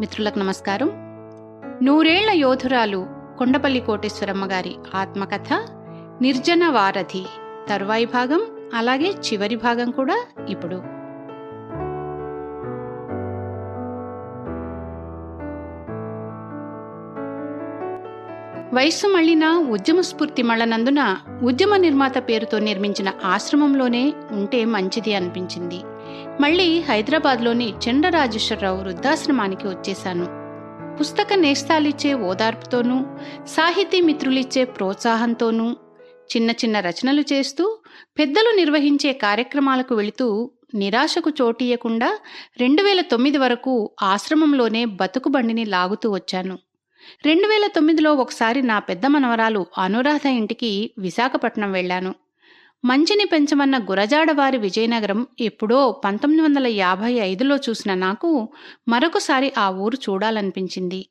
మిత్రులకు నమస్కారం. నూరేళ్ళ యోధురాలు కొండపల్లి కోటేశ్వరమ్మ గారి ఆత్మకథ నిర్జన వారధి తరువాయి భాగం అలాగే చివరి భాగం కూడా ఇప్పుడు. వయస్సు మళ్ళిన ఉద్యమ స్ఫూర్తి మళ్ళనందున ఉద్యమ నిర్మాత పేరుతో నిర్మించిన ఆశ్రమంలోనే ఉంటే మంచిది అనిపించింది. మళ్ళీ హైదరాబాద్లోని చండరాజేశ్వరరావు వృద్ధాశ్రమానికి వచ్చేశాను. పుస్తక నేస్తాలిచ్చే ఓదార్పుతోనూ సాహితీ మిత్రులిచ్చే ప్రోత్సాహంతోనూ చిన్న చిన్న రచనలు చేస్తూ పెద్దలు నిర్వహించే కార్యక్రమాలకు వెళుతూ నిరాశకు చోటీయకుండా రెండు వేల తొమ్మిది వరకు ఆశ్రమంలోనే బతుకు బండిని లాగుతూ వచ్చాను. రెండు వేల తొమ్మిదిలో ఒకసారి నా పెద్ద మనవరాలు అనురాధ ఇంటికి విశాఖపట్నం వెళ్ళాను. మంచిని పెంచమన్న గురజాడవారి విజయనగరం ఎప్పుడో పంతొమ్మిది వందల యాభై ఐదులో చూసిన నాకు మరొకసారి ఆ ఊరు చూడాలనిపించింది.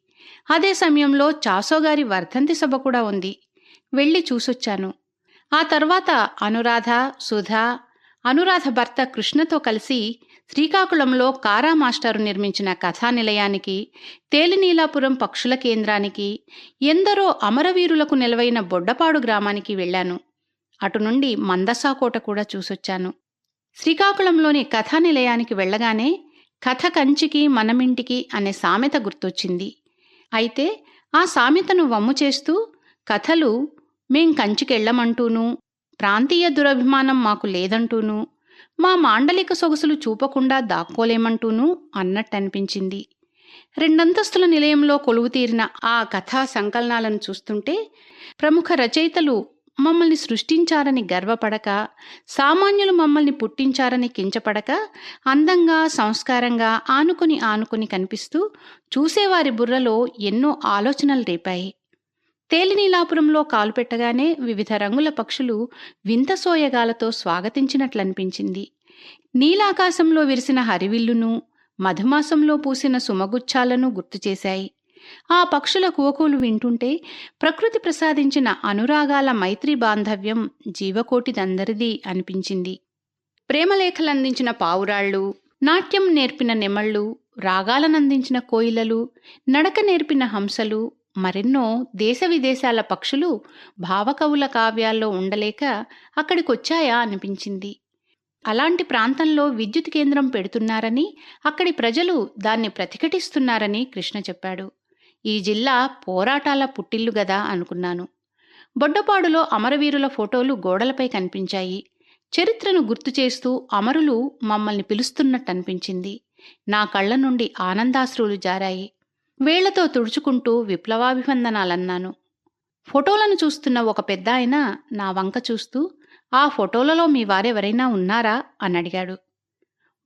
అదే సమయంలో చాసోగారి వర్ధంతి సభ కూడా ఉంది. వెళ్ళి చూసొచ్చాను. ఆ తర్వాత అనురాధ సుధా అనురాధ భర్త కృష్ణతో కలిసి శ్రీకాకుళంలో కారా మాస్టారు నిర్మించిన కథానిలయానికి తేలినీలాపురం పక్షుల కేంద్రానికి ఎందరో అమరవీరులకు నిలవైన బొడ్డపాడు గ్రామానికి వెళ్ళాను. అటు నుండి మందసాకోట కూడా చూసొచ్చాను. శ్రీకాకుళంలోని కథానిలయానికి వెళ్ళగానే కథ కంచికి మనమింటికి అనే సామెత గుర్తొచ్చింది. అయితే ఆ సామెతను వమ్ము చేస్తూ కథలు మేం కంచికెళ్ళమంటూనూ ప్రాంతీయ దురభిమానం మాకు లేదంటూనూ మా మాండలిక సొగసులు చూపకుండా దాక్కోలేమంటూనూ అన్నట్టనిపించింది. రెండంతస్తుల నిలయంలో కొలువు తీరిన ఆ కథా సంకలనాలను చూస్తుంటే ప్రముఖ రచయితలు మమ్మల్ని సృష్టించారని గర్వపడక సామాన్యులు మమ్మల్ని పుట్టించారని కించపడక అందంగా సంస్కారంగా ఆనుకుని ఆనుకుని కనిపిస్తూ చూసేవారి బుర్రలో ఎన్నో ఆలోచనలు రేపాయి. తేలినీలాపురంలో కాలు పెట్టగానే వివిధ రంగుల పక్షులు వింత సోయగాలతో స్వాగతించినట్లనిపించింది. నీలాకాశంలో విరిసిన హరివిల్లును మధుమాసంలో పూసిన సుమగుచ్చాలను గుర్తు చేశాయి ఆ పక్షుల కువకులు వింటుంటే ప్రకృతి ప్రసాదించిన అనురాగాల మైత్రి బాంధవ్యం జీవకోటిదందరిది అనిపించింది. ప్రేమలేఖలందించిన పావురాళ్ళు నాట్యం నేర్పిన నెమళ్ళు రాగాలనందించిన కోయిలలు నడక నేర్పిన హంసలు మరెన్నో దేశ విదేశాల పక్షులు భావకవుల కావ్యాల్లో ఉండలేక అక్కడికొచ్చాయా అనిపించింది. అలాంటి ప్రాంతంలో విద్యుత్ కేంద్రం పెడుతున్నారని అక్కడి ప్రజలు దాన్ని ప్రతిఘటిస్తున్నారని కృష్ణ చెప్పాడు. ఈ జిల్లా పోరాటాల పుట్టిల్లు గదా అనుకున్నాను. బొడ్డపాడులో అమరవీరుల ఫోటోలు గోడలపై కనిపించాయి. చరిత్రను గుర్తు చేస్తూ అమరులు మమ్మల్ని పిలుస్తున్నట్టు అనిపించింది నా కళ్ళ నుండి ఆనందాశ్రువులు జారాయి. వేళ్ళతో తుడుచుకుంటూ విప్లవాభివందనాలన్నాను. ఫోటోలను చూస్తున్న ఒక పెద్ద ఆయన నా వంక చూస్తూ ఆ ఫోటోలలో మీ వారెవరైనా ఉన్నారా? అని అడిగాడు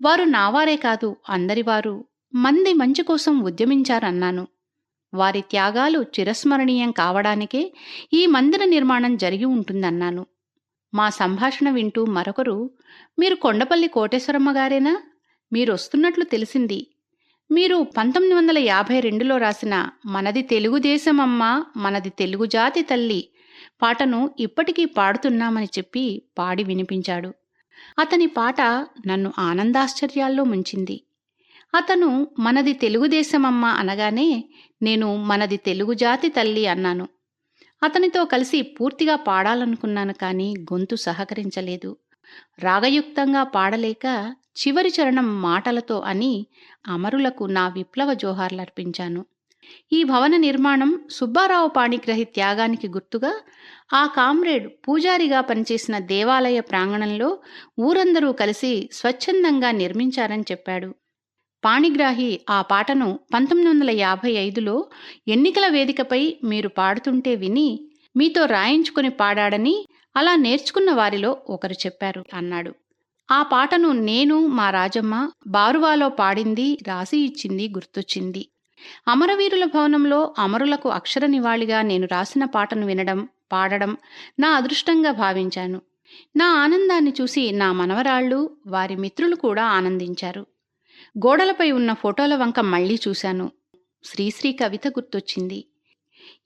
వారు నావారే కాదు అందరివారు. మంది మంచి కోసం ఉద్యమించారన్నాను. వారి త్యాగాలు చిరస్మరణీయం కావడానికే ఈ మందిర నిర్మాణం జరిగి ఉంటుందన్నాను. మా సంభాషణ వింటూ మరొకరు మీరు కొండపల్లి కోటేశ్వరమ్మ గారేనా? మీరు వస్తున్నట్లు తెలిసింది. మీరు పంతొమ్మిది వందల యాభై రెండులో రాసిన మనది తెలుగుదేశమమ్మ మనది తెలుగు జాతి తల్లి పాటను ఇప్పటికీ పాడుతున్నామని చెప్పి పాడి వినిపించాడు. అతని పాట నన్ను ఆనందాశ్చర్యాల్లో ముంచింది. అతను మనది తెలుగుదేశమమ్మ అనగానే నేను మనది తెలుగు జాతి తల్లి అన్నాను. అతనితో కలిసి పూర్తిగా పాడాలనుకున్నాను కానీ గొంతు సహకరించలేదు. రాగయుక్తంగా పాడలేక చివరి చరణం మాటలతో అని అమరులకు నా విప్లవ జోహార్లర్పించాను. ఈ భవన నిర్మాణం సుబ్బారావు పాణిగ్రహి త్యాగానికి గుర్తుగా ఆ కామ్రేడ్ పూజారిగా పనిచేసిన దేవాలయ ప్రాంగణంలో ఊరందరూ కలిసి స్వచ్ఛందంగా నిర్మించారని చెప్పాడు. పాణిగ్రాహి ఆ పాటను పంతొమ్మిది వందల యాభై ఐదులో ఎన్నికల వేదికపై మీరు పాడుతుంటే విని మీతో రాయించుకుని పాడాడని అలా నేర్చుకున్న వారిలో ఒకరు చెప్పారు అన్నాడు. ఆ పాటను నేను మా రాజమ్మ బారువాలో పాడింది రాసి ఇచ్చింది గుర్తొచ్చింది. అమరవీరుల భవనంలో అమరులకు అక్షర నివాళిగా నేను రాసిన పాటను వినడం పాడడం నా అదృష్టంగా భావించాను. నా ఆనందాన్ని చూసి నా మనవరాళ్ళు వారి మిత్రులు కూడా ఆనందించారు. గోడలపై ఉన్న ఫోటోల వంక మళ్ళీ చూశాను. శ్రీశ్రీ కవిత గుర్తొచ్చింది.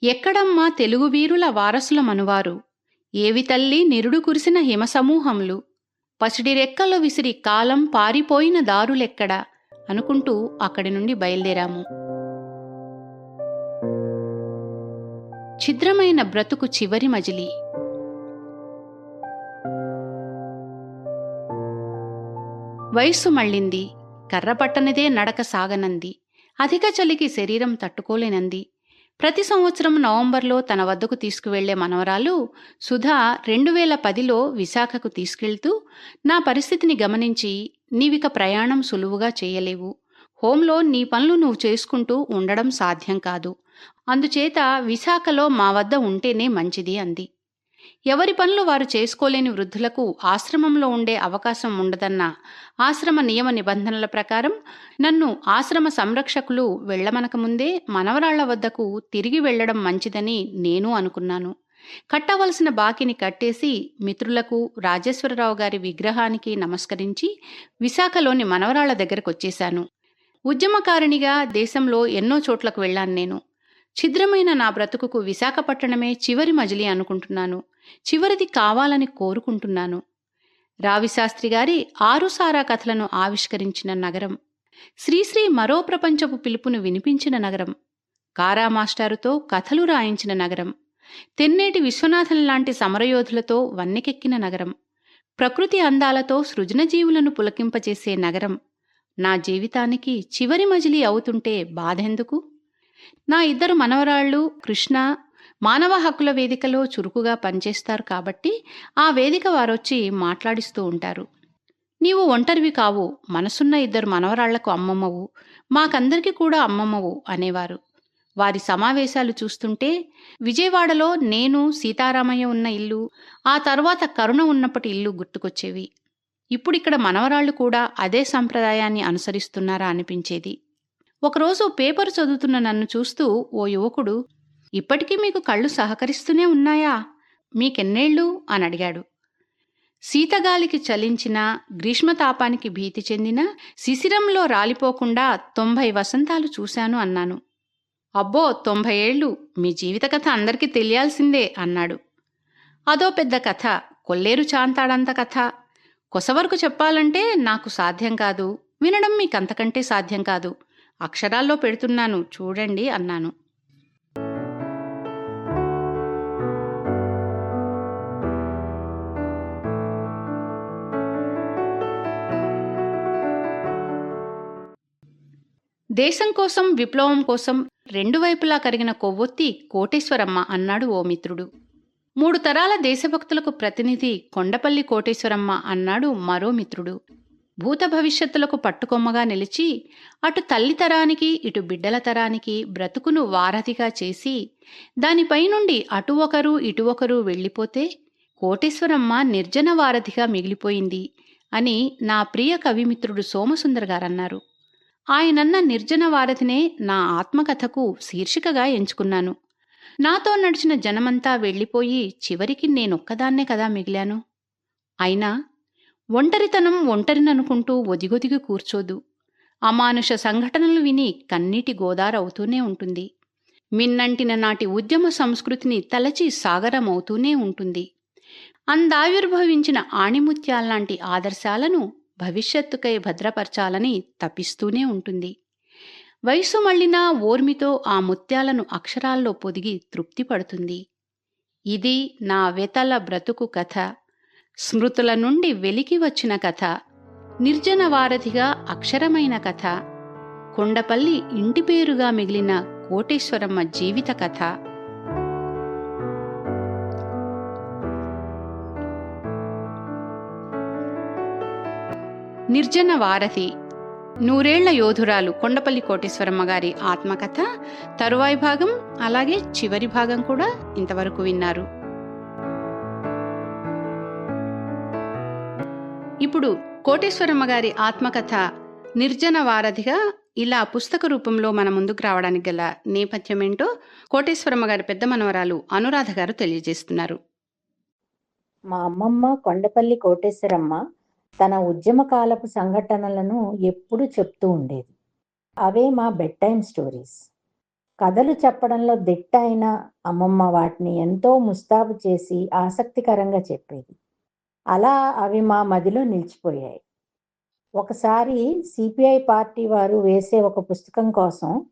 ఎక్కడమ్మా తెలుగు వీరుల వారసుల మనువారు? ఏవి తల్లి నిరుడు కురిసిన హిమసమూహములు పసిడి రెక్కలు విసిరి కాలం పారిపోయిన దారులెక్కడ? అనుకుంటూ అక్కడి నుండి బయలుదేరాము. ఛిద్రమైన బ్రతుకు చివరి మజిలి. వయస్సు మళ్ళింది. కర్రపట్టనిదే నడక సాగనంది. అధిక చలికి శరీరం తట్టుకోలేనంది. ప్రతి సంవత్సరం నవంబర్లో తన వద్దకు తీసుకువెళ్ళే మనవరాలు సుధా రెండు వేల పదిలో విశాఖకు తీసుకెళ్తూ నా పరిస్థితిని గమనించి నీవిక ప్రయాణం సులువుగా చేయలేవు. హోంలో నీ పనులు నువ్వు చేసుకుంటూ ఉండడం సాధ్యం కాదు. అందుచేత విశాఖలో మా వద్ద ఉంటేనే మంచిది అంది. ఎవరి పనులు వారు చేసుకోలేని వృద్ధులకు ఆశ్రమంలో ఉండే అవకాశం ఉండదన్న ఆశ్రమ నియమ నిబంధనల ప్రకారం నన్ను ఆశ్రమ సంరక్షకులు వెళ్ళమనక ముందే మనవరాళ్ళ వద్దకు తిరిగి వెళ్ళడం మంచిదని నేను అనుకున్నాను. కట్టవలసిన బాకిని కట్టేసి మిత్రులకు రాజేశ్వరరావు గారి విగ్రహానికి నమస్కరించి విశాఖలోని మనవరాళ్ళ దగ్గరకు వచ్చేశాను. ఉద్యమకారిణిగా దేశంలో ఎన్నో చోట్లకు వెళ్ళాను నేను. ఛిద్రమైన నా బ్రతుకుకు విశాఖపట్టణమే చివరి మజిలీ అనుకుంటున్నాను. చివరిది కావాలని కోరుకుంటున్నాను. రావిశాస్త్రి గారి ఆరుసారా కథలను ఆవిష్కరించిన నగరం శ్రీశ్రీ మరో ప్రపంచపు పిలుపును వినిపించిన నగరం కారా మాస్టారుతో కథలు రాయించిన నగరం తెన్నేటి విశ్వనాథన్ లాంటి సమరయోధులతో వన్నెకెక్కిన నగరం ప్రకృతి అందాలతో సృజనజీవులను పులకింపచేసే నగరం. నా జీవితానికి చివరి మజిలీ అవుతుంటే బాధెందుకు? నా ఇద్దరు మనవరాళ్ళు కృష్ణ మానవ హక్కుల వేదికలో చురుకుగా పనిచేస్తారు కాబట్టి ఆ వేదిక వారొచ్చి మాట్లాడిస్తూ ఉంటారు. నీవు ఒంటరివి కావు మనసున్న ఇద్దరు మనవరాళ్ళకు అమ్మమ్మవు మాకందరికీ కూడా అమ్మమ్మవు అనేవారు. వారి సమావేశాలు చూస్తుంటే విజయవాడలో నేను సీతారామయ్య ఉన్న ఇల్లు ఆ తర్వాత కరుణ ఉన్నప్పటి ఇల్లు గుర్తుకొచ్చేవి. ఇప్పుడిక్కడ మనవరాళ్ళు కూడా అదే సంప్రదాయాన్ని అనుసరిస్తున్నారా అనిపించేది. ఒకరోజు పేపర్ చదువుతున్న నన్ను చూస్తూ ఓ యువకుడు ఇప్పటికీ మీకు కళ్ళు సహకరిస్తూనే ఉన్నాయా? మీకెన్నేళ్ళు? అని అడిగాడు. శీతగాలికి చలించిన గ్రీష్మతాపానికి భీతి చెందిన శిశిరంలో రాలిపోకుండా తొంభై వసంతాలు చూశాను అన్నాను. అబ్బో తొంభై ఏళ్ళు! మీ జీవిత కథ అందరికీ తెలియాల్సిందే అన్నాడు. అదో పెద్ద కథ కొల్లేరు చాంతాడంత కథ. కొసవరకు చెప్పాలంటే నాకు సాధ్యం కాదు. వినడం మీకంతకంటే సాధ్యం కాదు. అక్షరాల్లో పెడుతున్నాను చూడండి అన్నాను. దేశం కోసం విప్లవం కోసం రెండు వైపులా కరిగిన కొవ్వొత్తి కోటేశ్వరమ్మ అన్నాడు ఓ మిత్రుడు. మూడు తరాల దేశభక్తులకు ప్రతినిధి కొండపల్లి కోటేశ్వరమ్మ అన్నాడు మరో మిత్రుడు. భూత భవిష్యత్తులకు పట్టుకొమ్మగా నిలిచి అటు తల్లి తరానికి ఇటు బిడ్డల తరానికి బ్రతుకును వారధిగా చేసి దానిపై నుండి అటు ఒకరు ఇటు ఒకరు వెళ్ళిపోతే కోటేశ్వరమ్మ నిర్జన వారధిగా మిగిలిపోయింది అని నా ప్రియ కవిమిత్రుడు సోమసుందర్ గారన్నారు. ఆయనన్న నిర్జన వారధినే నా ఆత్మకథకు శీర్షికగా ఎంచుకున్నాను. నాతో నడిచిన జనమంతా వెళ్ళిపోయి చివరికి నేనొక్కదాన్నే కదా మిగిలాను. అయినా ఒంటరితనం ఒంటరిననుకుంటూ ఒదిగొదిగి కూర్చోదు. అమానుష సంఘటనలు విని కన్నీటి గోదారవుతూనే ఉంటుంది. మిన్నంటిన నాటి ఉద్యమ సంస్కృతిని తలచి సాగరమవుతూనే ఉంటుంది. అందావిర్భవించిన ఆణిముత్యాల్లాంటి ఆదర్శాలను భవిష్యత్తుకై భద్రపరచాలని తపిస్తూనే ఉంటుంది. వయసు మళ్ళినా ఓర్మితో ఆ ముత్యాలను అక్షరాల్లో పొదిగి తృప్తి పడుతుంది. ఇది నా వెతల బ్రతుకు కథ. స్మృతుల నుండి వెలికి వచ్చిన కథ. నిర్జన వారధిగా అక్షరమైన కథ. కొండపల్లి ఇంటి పేరుగా మిగిలిన కోటేశ్వరమ్మ జీవిత కథ. నిర్జన వారధి. నూరేళ్ళ యోధురాలు కొండపల్లి కోటేశ్వరమ్మ గారి ఆత్మకథ తరువాయి భాగం అలాగే చివరి భాగం కూడా ఇంతవరకు విన్నారు. ఇప్పుడు కోటేశ్వరమ్మ గారి ఆత్మకథ నిర్జన వారధిగా ఇలా పుస్తక రూపంలో మన ముందుకు రావడానికి గల నేపథ్యం ఏంటో కోటేశ్వరమ్మ గారి పెద్ద మనవరాలు అనురాధ గారు తెలియజేస్తున్నారు. మా అమ్మమ్మ కొండపల్లి కోటేశ్వరమ్మ తన ఉద్యమకాలపు సంఘటనలను ఎప్పుడూ చెప్తూ ఉండేది. అవే మా బెడ్ టైం స్టోరీస్. కథలు చెప్పడంలో దిట్ట అయిన అమ్మమ్మ వాటిని ఎంతో ముస్తాబు చేసి ఆసక్తికరంగా చెప్పేది. అలా అవి మా మదిలో నిలిచిపోయాయి. ఒకసారి సిపిఐ పార్టీ వారు వేసే ఒక పుస్తకం కోసం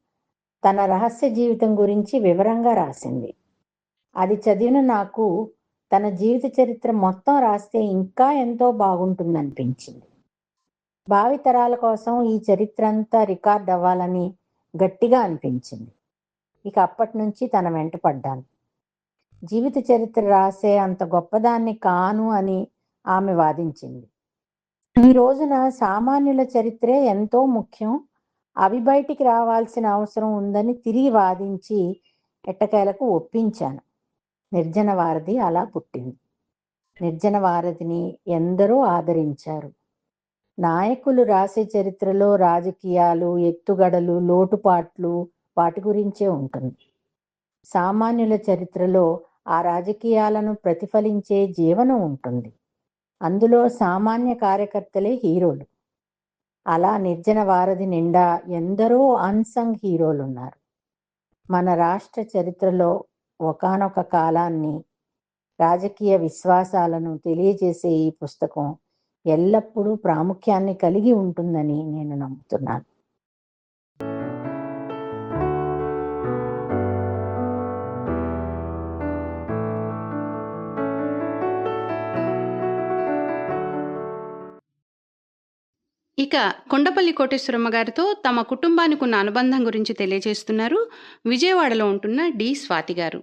తన రహస్య జీవితం గురించి వివరంగా రాసింది. అది చదివిన నాకు తన జీవిత చరిత్ర మొత్తం రాస్తే ఇంకా ఎంతో బాగుంటుందనిపించింది. భావితరాల కోసం ఈ చరిత్ర అంతా రికార్డ్ అవ్వాలని గట్టిగా అనిపించింది. ఇక అప్పటి నుంచి తన వెంట పడ్డాను. జీవిత చరిత్ర రాసే అంత గొప్పదాన్ని కాను అని ఆమె వాదించింది. ఈ రోజున సామాన్యుల చరిత్రే ఎంతో ముఖ్యం. అవి బయటికి రావాల్సిన అవసరం ఉందని తిరిగి వాదించి ఎట్టకేలకు ఒప్పించాను. నిర్జన వారధి అలా పుట్టింది. నిర్జన వారధిని ఎందరో ఆదరించారు. నాయకులు రాసే చరిత్రలో రాజకీయాలు ఎత్తుగడలు లోటుపాట్లు వాటి గురించే ఉంటుంది. సామాన్యుల చరిత్రలో ఆ రాజకీయాలను ప్రతిఫలించే జీవనం ఉంటుంది. అందులో సామాన్య కార్యకర్తలే హీరోలు. అలా నిర్జన వారధి నిండా ఎందరో అన్సంగ్ హీరోలు ఉన్నారు మన రాష్ట్ర చరిత్రలో ఒకానొక కాలాన్ని రాజకీయ విశ్వాసాలను తెలియజేసే ఈ పుస్తకం ఎల్లప్పుడూ ప్రాముఖ్యాన్ని కలిగి ఉంటుందని నేను నమ్ముతున్నాను. ఇక కొండపల్లి కోటేశ్వరమ్మ గారితో తమ కుటుంబానికి ఉన్న అనుబంధం గురించి తెలియజేస్తున్నారు విజయవాడలో ఉంటున్న డి స్వాతి గారు.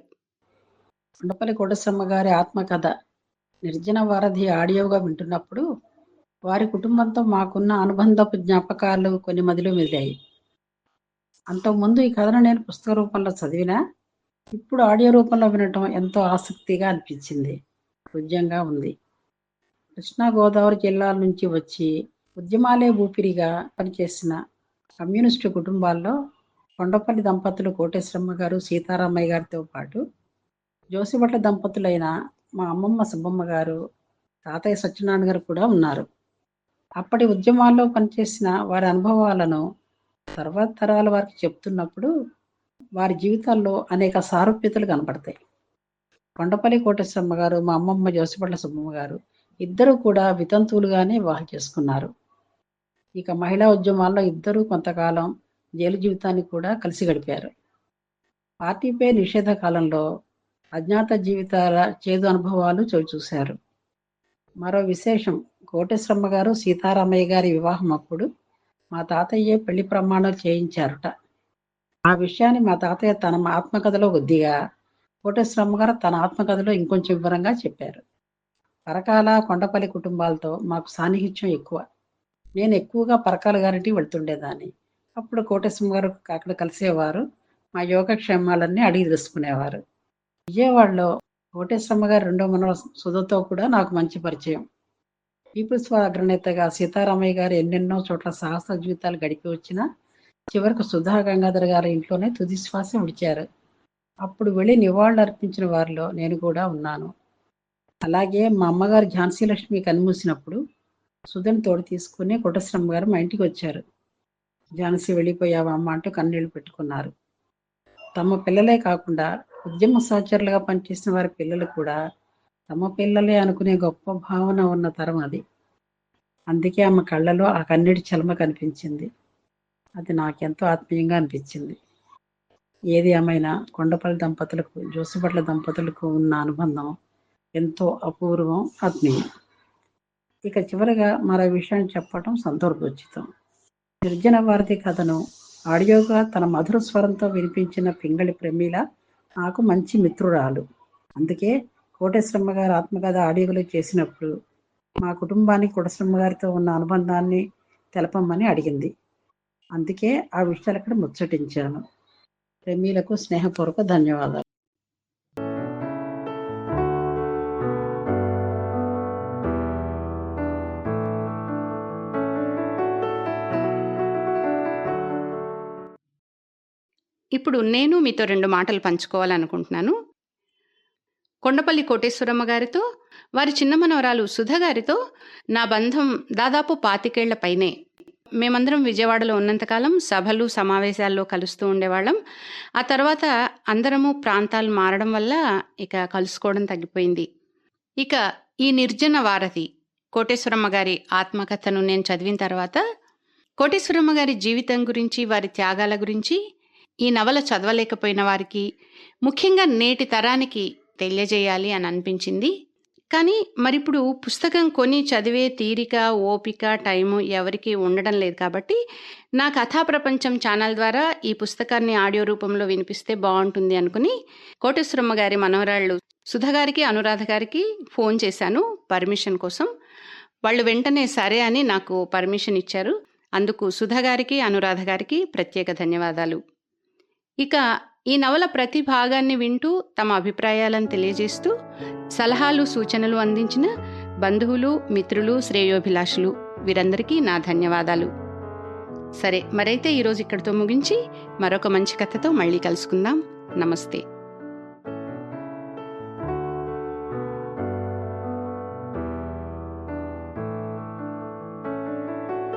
కొండపల్లి కోటసమ్మ గారి ఆత్మకథ. నిర్జన వారధి ఆడియోగా వింటున్నప్పుడు వారి కుటుంబంతో మాకున్న అనుబంధపు జ్ఞాపకాలు కొన్ని మదిలో మెదిలాయి అంతకుముందు ఈ కథను నేను పుస్తక రూపంలో చదివినా ఇప్పుడు ఆడియో రూపంలో వినటం ఎంతో ఆసక్తిగా అనిపించింది. హృద్యంగా ఉంది. కృష్ణా గోదావరి జిల్లాల నుంచి వచ్చి ఉద్యమాలే ఊపిరిగా పనిచేసిన కమ్యూనిస్టు కుటుంబాల్లో కొండపల్లి దంపతులు కోటేశ్వరమ్మ గారు సీతారామయ్య గారితో పాటు జోసిభట్ల దంపతులైన మా అమ్మమ్మ సుబ్బమ్మ గారు తాతయ్య సత్యనారాయణ గారు కూడా ఉన్నారు. అప్పటి ఉద్యమాల్లో పనిచేసిన వారి అనుభవాలను తర్వాత తరాల వారికి చెప్తున్నప్పుడు వారి జీవితాల్లో అనేక సారూప్యతలు కనపడతాయి కొండపల్లి కోటేశ్వరమ్మ గారు మా అమ్మమ్మ జోసిపట్ల సుబ్బమ్మ గారు ఇద్దరు కూడా వితంతువులుగానే వివాహం చేసుకున్నారు. ఇక మహిళా ఉద్యమాల్లో ఇద్దరూ కొంతకాలం జైలు జీవితాన్ని కూడా కలిసి గడిపారు. పార్టీపై నిషేధ కాలంలో అజ్ఞాత జీవితాల చేదు అనుభవాలు చవి చూశారు. మరో విశేషం కోటేశ్వరమ్మ గారు సీతారామయ్య గారి వివాహం అప్పుడు మా తాతయ్యే పెళ్ళి ప్రమాణాలు చేయించారుట. ఆ విషయాన్ని మా తాతయ్య తన ఆత్మకథలో కొద్దిగా కోటేశ్వరమ్మ గారు తన ఆత్మకథలో ఇంకొంచెం వివరంగా చెప్పారు. పరకాల కొండపల్లి కుటుంబాలతో మాకు సాన్నిహిత్యం ఎక్కువ. నేను ఎక్కువగా పరకాల గారింటికి వెళ్తుండేదాన్ని. అప్పుడు కోటేశ్వరం గారు అక్కడ కలిసేవారు. మా యోగక్షేమాలన్నీ అడిగి తెలుసుకునేవారు. విజయవాడలో కోటేశ్వరమ్మ గారు రెండో మనవ సుధతో కూడా నాకు మంచి పరిచయం. పీపుల్స్ వార్ అగ్రనేతగా సీతారామయ్య గారు ఎన్నెన్నో చోట్ల సాహస జీవితాలు గడిపి వచ్చినా చివరకు సుధా గంగాధర్ గారి ఇంట్లోనే తుది శ్వాస విడిచారు. అప్పుడు వెళ్ళి నివాళులు అర్పించిన వారిలో నేను కూడా ఉన్నాను. అలాగే మా అమ్మగారు ఝాన్సీ లక్ష్మి కన్మూసినప్పుడు సుధను తోడు తీసుకుని కుటశ్రమ గారు మా ఇంటికి వచ్చారు. ఝాన్సీ వెళ్ళిపోయావా అమ్మ అంటూ కన్నీళ్ళు పెట్టుకున్నారు. తమ పిల్లలే కాకుండా ఉద్యమ సహచరులుగా పనిచేసిన వారి పిల్లలు కూడా తమ పిల్లలే అనుకునే గొప్ప భావన ఉన్న తరం అది. అందుకే ఆమె కళ్ళలో ఆ కన్నీటి చలమ కనిపించింది. అది నాకెంతో ఆత్మీయంగా అనిపించింది. ఏది ఏమైనా కొండపల్లి దంపతులకు జోసుపట్ల దంపతులకు ఉన్న అనుబంధం ఎంతో అపూర్వం ఆత్మీయం. ఇక చివరగా మరో విషయాన్ని చెప్పడం సందర్భోచితం నిర్జన వారధి కథను ఆడియోగా తన మధుర స్వరంతో వినిపించిన పింగళి ప్రమీల నాకు మంచి మిత్రురాలు. అందుకే కోటేశ్వరమ్మ గారు ఆత్మకథ ఆడియోలో చేసినప్పుడు మా కుటుంబానికి కోటేశ్వరమ్మ గారితో ఉన్న అనుబంధాన్ని తెలపమని అడిగింది. అందుకే ఆ విషయాలు ఇక్కడ ముచ్చటించాను. ప్రమీలకు స్నేహపూర్వక ధన్యవాదాలు. ఇప్పుడు నేను మీతో రెండు మాటలు పంచుకోవాలనుకుంటున్నాను. కొండపల్లి కోటేశ్వరమ్మ గారితో వారి చిన్న మనవరాలు సుధ గారితో నా బంధం దాదాపు పాతికేళ్ళ పైనే. మేమందరం విజయవాడలో ఉన్నంతకాలం సభలు సమావేశాల్లో కలుస్తూ ఉండేవాళ్ళం. ఆ తర్వాత అందరము ప్రాంతాలు మారడం వల్ల ఇక కలుసుకోవడం తగ్గిపోయింది. ఇక ఈ నిర్జన వారధి కోటేశ్వరమ్మ గారి ఆత్మకథను నేను చదివిన తర్వాత కోటేశ్వరమ్మ గారి జీవితం గురించి వారి త్యాగాల గురించి ఈ నవల చదవలేకపోయిన వారికి ముఖ్యంగా నేటి తరానికి తెలియజేయాలి అని అనిపించింది. కానీ మరిప్పుడు పుస్తకం కొని చదివే తీరిక ఓపిక టైము ఎవరికీ ఉండడం లేదు కాబట్టి నా కథా ప్రపంచం ఛానల్ ద్వారా ఈ పుస్తకాన్ని ఆడియో రూపంలో వినిపిస్తే బాగుంటుంది అనుకుని కోటేశ్వరమ్మ గారి మనవరాళ్ళు సుధ గారికి అనురాధ గారికి ఫోన్ చేశాను పర్మిషన్ కోసం. వాళ్ళు వెంటనే సరే అని నాకు పర్మిషన్ ఇచ్చారు. అందుకు సుధ గారికి అనురాధ గారికి ప్రత్యేక ధన్యవాదాలు. ఇక ఈ నవల ప్రతి భాగాన్ని వింటూ తమ అభిప్రాయాలను తెలియజేస్తూ సలహాలు సూచనలు అందించిన బంధువులు మిత్రులు శ్రేయోభిలాషులు. వీరందరికీ నా ధన్యవాదాలు. సరే మరైతే ఈరోజు ఇక్కడితో ముగించి మరొక మంచి కథతో మళ్ళీ కలుసుకుందాం. నమస్తే.